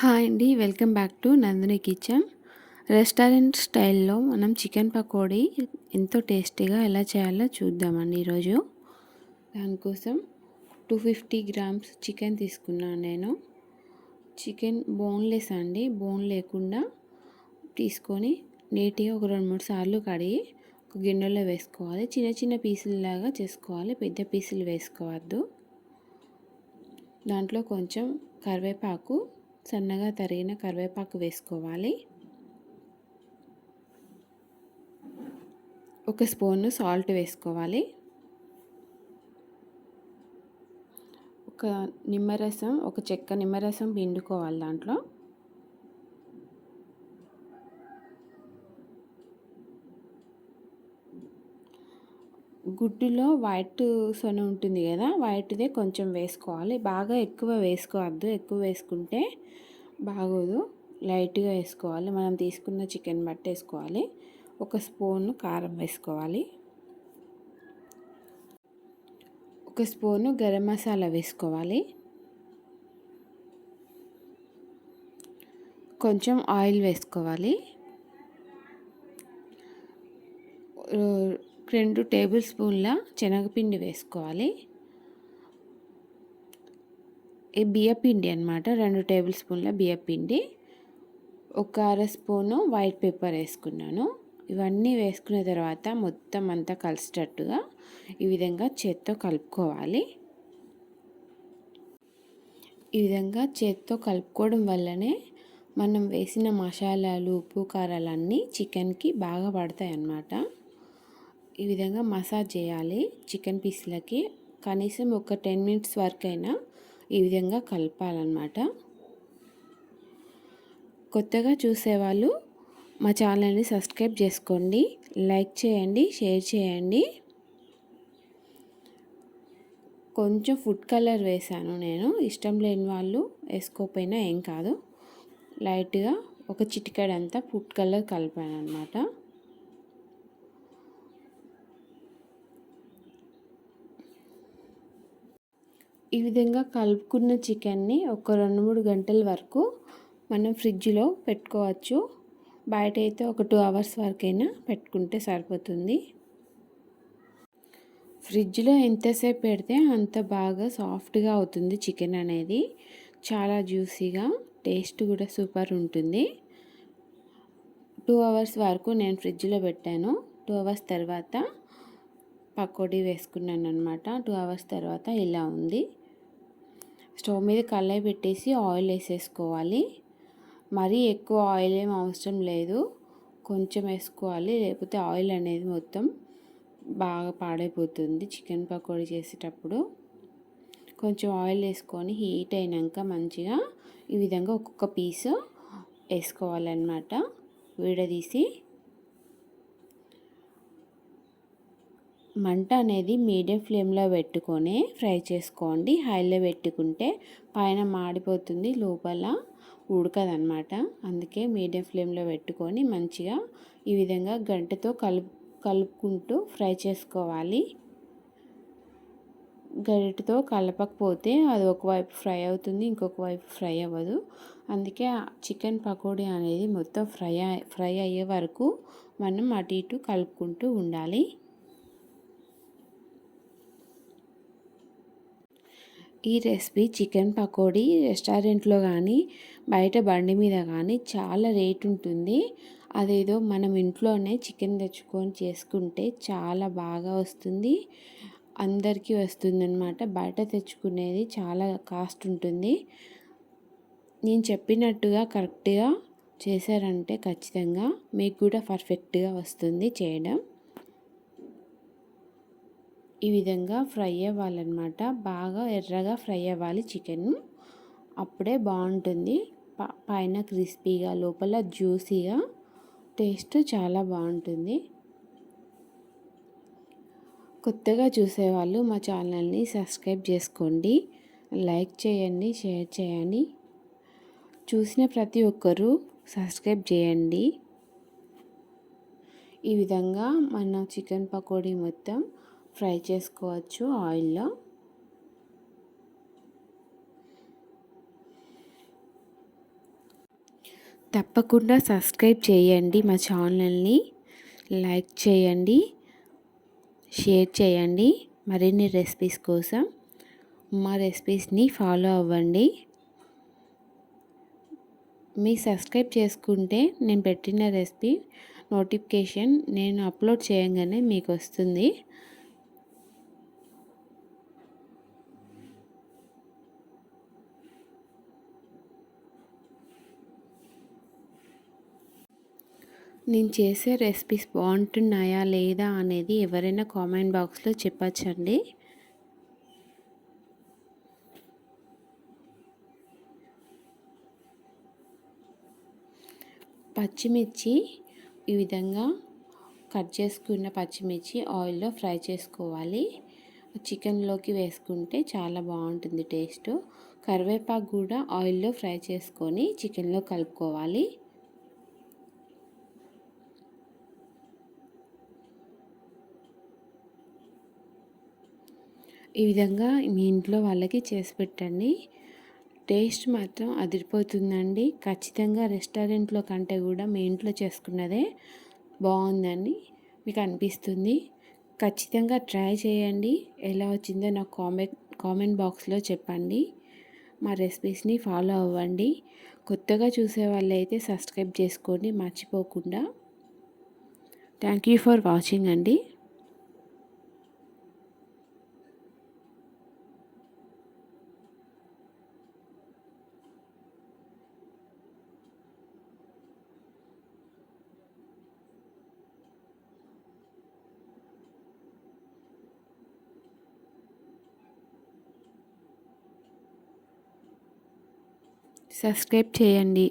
Hi అండి welcome back to Nandini kitchen. Restaurant స్టైల్లో మనం చికెన్ పకోడీ ఎంతో టేస్టీగా ఎలా చేయాలో చూద్దామండి ఈరోజు. దానికోసం టూ ఫిఫ్టీ గ్రామ్స్ చికెన్ తీసుకున్నాను నేను. చికెన్ బోన్లెస్ అండి బోన్ లేకుండా తీసుకొని నీట్గా ఒక రెండు మూడు సార్లు కడిగి ఒక గిన్నెలో వేసుకోవాలి. చిన్న చిన్న పీసులలాగా చేసుకోవాలి పెద్ద పీసులు వేసుకోవద్దు. దాంట్లో కొంచెం కరివేపాకు సన్నగా తరిగిన కరివేపాకు వేసుకోవాలి. ఒక స్పూన్ సాల్ట్ వేసుకోవాలి. ఒక నిమ్మరసం ఒక చెక్క నిమ్మరసం పిండుకోవాలి దాంట్లో. గుడ్డులో వైట్ సొన ఉంటుంది కదా వైట్దే కొంచెం వేసుకోవాలి. బాగా ఎక్కువ వేసుకోవద్దు. ఎక్కువ వేసుకుంటే బాగోదు. లైట్గా వేసుకోవాలి. మనం తీసుకున్న చికెన్ బట్టి వేసుకోవాలి. ఒక స్పూన్ కారం వేసుకోవాలి. ఒక స్పూను గరం మసాలా వేసుకోవాలి. కొంచెం ఆయిల్ వేసుకోవాలి. రెండు టేబుల్ స్పూన్ల శనగపిండి వేసుకోవాలి. ఈ బియ్యపిండి అనమాట రెండు టేబుల్ స్పూన్ల బియ్యపిండి. ఒక అర స్పూను వైట్ పేపర్ వేసుకున్నాను. ఇవన్నీ వేసుకున్న తర్వాత మొత్తం అంతా కలిసేటట్టుగా ఈ విధంగా చేత్తో కలుపుకోవాలి. ఈ విధంగా చేత్తో కలుపుకోవడం వల్లనే మనం వేసిన మసాలాలు ఉప్పు కారాలన్నీ చికెన్కి బాగా పడతాయి అన్నమాట ఈ విధంగా మసాజ్ చేయాలి. చికెన్ పీస్లకి కనీసం ఒక టెన్ మినిట్స్ వరకు అయినా ఈ విధంగా కలపాలన్నమాట. కొత్తగా చూసేవాళ్ళు మా ఛానల్ని సబ్స్క్రైబ్ చేసుకోండి. లైక్ చేయండి షేర్ చేయండి. కొంచెం ఫుడ్ కలర్ వేసాను నేను. ఇష్టం లేని వాళ్ళు వేసుకోకపోయినా ఏం కాదు. లైట్గా ఒక చిటికెడంతా ఫుడ్ కలర్ కలిపాను అనమాట ఈ విధంగా కలుపుకున్న చికెన్ని ఒక రెండు మూడు గంటల వరకు మనం ఫ్రిడ్జ్లో పెట్టుకోవచ్చు. బయట అయితే ఒక టూ అవర్స్ వరకైనా పెట్టుకుంటే సరిపోతుంది. ఫ్రిడ్జ్లో ఎంతసేపు పెడితే అంత బాగా సాఫ్ట్గా అవుతుంది చికెన్ అనేది. చాలా జ్యూసీగా టేస్ట్ కూడా సూపర్ ఉంటుంది. టూ అవర్స్ వరకు నేను ఫ్రిడ్జ్లో పెట్టాను. టూ అవర్స్ తర్వాత పకోడీ వేసుకున్నాను అనమాట టూ అవర్స్ తర్వాత ఇలా ఉంది. స్టవ్ మీద కళ్ళాయి పెట్టేసి ఆయిల్ వేసేసుకోవాలి. మరీ ఎక్కువ ఆయిల్ ఏం అవసరం లేదు. కొంచెం వేసుకోవాలి. లేకపోతే ఆయిల్ అనేది మొత్తం బాగా పాడైపోతుంది చికెన్ పకోడీ చేసేటప్పుడు. కొంచెం ఆయిల్ వేసుకొని హీట్ అయినాక మంచిగా ఈ విధంగా ఒక్కొక్క పీస్ వేసుకోవాలన్నమాట. విడదీసి మంట అనేది మీడియం ఫ్లేమ్లో పెట్టుకొని ఫ్రై చేసుకోండి. హైలో పెట్టుకుంటే పైన మాడిపోతుంది లోపల ఉడకదనమాట అందుకే మీడియం ఫ్లేమ్లో పెట్టుకొని మంచిగా ఈ విధంగా గంటతో కలుపు కలుపుకుంటూ ఫ్రై చేసుకోవాలి. గరిటతో కలపకపోతే అది ఒకవైపు ఫ్రై అవుతుంది ఇంకొక వైపు ఫ్రై అవ్వదు. అందుకే చికెన్ పకోడీ అనేది మొత్తం ఫ్రై ఫ్రై అయ్యే వరకు మనం అటు ఇటు కలుపుకుంటూ ఉండాలి. ఈ రెసిపీ చికెన్ పకోడీ రెస్టారెంట్లో కానీ బయట బండి మీద కానీ చాలా రేట్ ఉంటుంది. అదేదో మనం ఇంట్లోనే చికెన్ తెచ్చుకొని చేసుకుంటే చాలా బాగా వస్తుంది. అందరికీ వస్తుందన్నమాట. బయట తెచ్చుకునేది చాలా కాస్ట్ ఉంటుంది. నేను చెప్పినట్టుగా కరెక్ట్గా చేశారంటే ఖచ్చితంగా మీకు కూడా పర్ఫెక్ట్గా వస్తుంది చేయడం. ఈ విధంగా ఫ్రై అవ్వాలన్నమాట. బాగా ఎర్రగా ఫ్రై అవ్వాలి చికెన్. అప్పుడే బాగుంటుంది. పైన క్రిస్పీగా లోపల జ్యూసీగా టేస్ట్ చాలా బాగుంటుంది. కొత్తగా చూసేవాళ్ళు మా ఛానల్ని సబ్స్క్రైబ్ చేసుకోండి. లైక్ చేయండి షేర్ చేయండి. చూసిన ప్రతి ఒక్కరూ సబ్స్క్రైబ్ చేయండి. ఈ విధంగా మన చికెన్ పకోడీ మొత్తం ఫ్రై చేసుకోవచ్చు ఆయిల్లో. తప్పకుండా సబ్స్క్రైబ్ చేయండి మా ఛానల్ని లైక్ చేయండి షేర్ చేయండి. మరిన్ని రెసిపీస్ కోసం మా రెసిపీస్ని ఫాలో అవ్వండి. మీ సబ్స్క్రైబ్ చేసుకుంటే నేను పెట్టిన రెసిపీ నోటిఫికేషన్ నేను అప్లోడ్ చేయగానే మీకు వస్తుంది. నేను చేసే రెసిపీస్ బాగుంటున్నాయా లేదా అనేది ఎవరైనా కామెంట్ బాక్స్లో చెప్పచ్చండి. పచ్చిమిర్చి ఈ విధంగా కట్ చేసుకున్న పచ్చిమిర్చి ఆయిల్లో ఫ్రై చేసుకోవాలి. చికెన్లోకి వేసుకుంటే చాలా బాగుంటుంది టేస్ట్. కరివేపాకు కూడా ఆయిల్లో ఫ్రై చేసుకొని చికెన్లో కలుపుకోవాలి. ఈ విధంగా మీ ఇంట్లో వాళ్ళకి చేసి పెట్టండి. టేస్ట్ మాత్రం అదిరిపోతుందండి. ఖచ్చితంగా రెస్టారెంట్లో కంటే కూడా మీ ఇంట్లో చేసుకున్నదే బాగుందని మీకు అనిపిస్తుంది? ఖచ్చితంగా ట్రై చేయండి. ఎలా వచ్చిందో నాకు కామెంట్ కామెంట్ బాక్స్లో చెప్పండి. మా రెసిపీస్ని ఫాలో అవ్వండి. కొత్తగా చూసే వాళ్ళైతే సబ్స్క్రైబ్ చేసుకోండి. మర్చిపోకుండా. థ్యాంక్ యూ ఫర్ వాచింగ్ అండి. సబ్స్క్రైబ్ చేయండి.